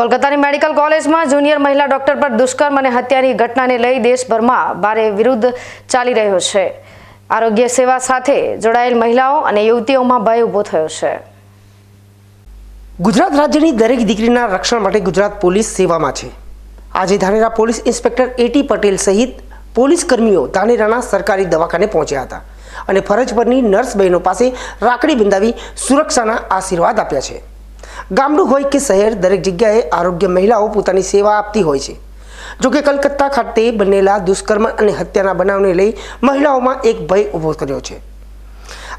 કોલકાતાની medical કોલેજમાં junior મહિલા doctor પર દુષ્કર્મ અને હત્યાની ઘટનાને લઈ દેશભરમાં ભારે વિરુદ્ધ ચાલી રહ્યો છે. આરોગ્ય સેવા સાથે જોડાયેલ મહિલાઓ અને યુવતીઓમાં ભય ઊભો થયો છે. ગુજરાત રાજ્યની દરેક દીકરીના રક્ષણ માટે ગુજરાત પોલીસ સેવામાં છે. આજે Dhanera police inspector A T Patel સહિત પોલીસ કર્મીઓ ધાનેરાના સરકારી દવાખાને પહોંચ્યા હતા અને ફરજ પરની નર્સ બહેનો પાસે રાખડી બંધાવી સુરક્ષાના આશીર્વાદ આપ્યા છે. ગામડું હોય કે શહેર, દરેક જગ્યાએ આરોગ્ય મહિલાઓ પોતાની સેવા આપતી હોય છે. જોકે કલકત્તા ખાતે બનેલા દુષ્કર્મ અને હત્યાના બનાવને લઈ મહિલાઓમાં એક ભય ઊભો કર્યો છે.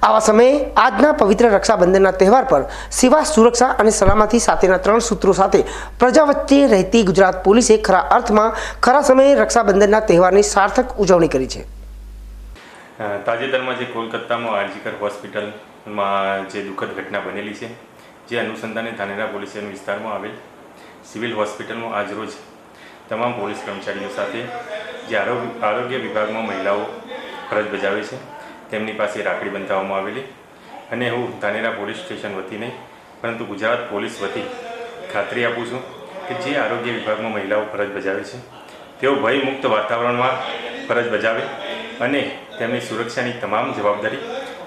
આવા સમયે આજના પવિત્ર રક્ષાબંધનના તહેવાર પર સેવા, સુરક્ષા અને સલામતી સાથેના ત્રણ સૂત્રો સાથે પ્રજા વચ્ચે રહેતી ગુજરાત પોલીસે ખરા અર્થમાં ખરા સમયે રક્ષાબંધનના તહેવારની સાર્થક ઉજવણી કરી છે. તાજેતરમાં જે કોલકાતામાં આરજીકર હોસ્પિટલમાં જે દુઃખદ ઘટના બનેલી છે જે અનુસંધાને ધાનેરા પોલીસ વિસ્તારમાં આવેલ સિવિલ હોસ્પિટલમાં આજરોજ તમામ પોલીસ કર્મચારીઓ સાથે જે આરોગ્ય વિભાગમાં મહિલાઓ ફરજ બજાવે છે, તેમની પાસે રાખડી બંધાવવામાં આવેલી અને હું ધાનેરા પોલીસ સ્ટેશન વતી નહીં પરંતુ ગુજરાત પોલીસ વતી ખાતરી આપું છું કે જે આરોગ્ય વિભાગમાં મહિલાઓ ફરજ બજાવે છે, તેઓ ભયમુક્ત વાતાવરણમાં ફરજ બજાવે અને તેમની સુરક્ષાની તમામ જવાબદારી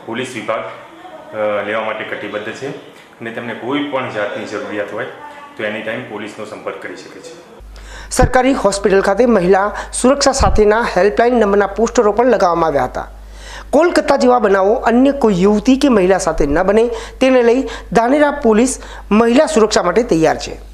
પોલીસ વિભાગ લેવા માટે કટિબદ્ધ છે. અને તેમને કોઈ પણ જાતની જરૂરિયાત હોય, તો એની ટાઈમ પોલીસનો સંપર્ક કરી શકે છે. સરકારી હોસ્પિટલ ખાતે મહિલા સુરક્ષા સાથેના હેલ્પલાઇન નંબરના પોસ્ટરો પણ લગાવવામાં આવ્યા હતા. કોલકાતા જેવા બનાવો અન્ય કોઈ યુવતી કે મહિલા સાથે ન બને, તેને લઈ ધાનેરા પોલીસ મહિલા સુરક્ષા માટે તૈયાર છે.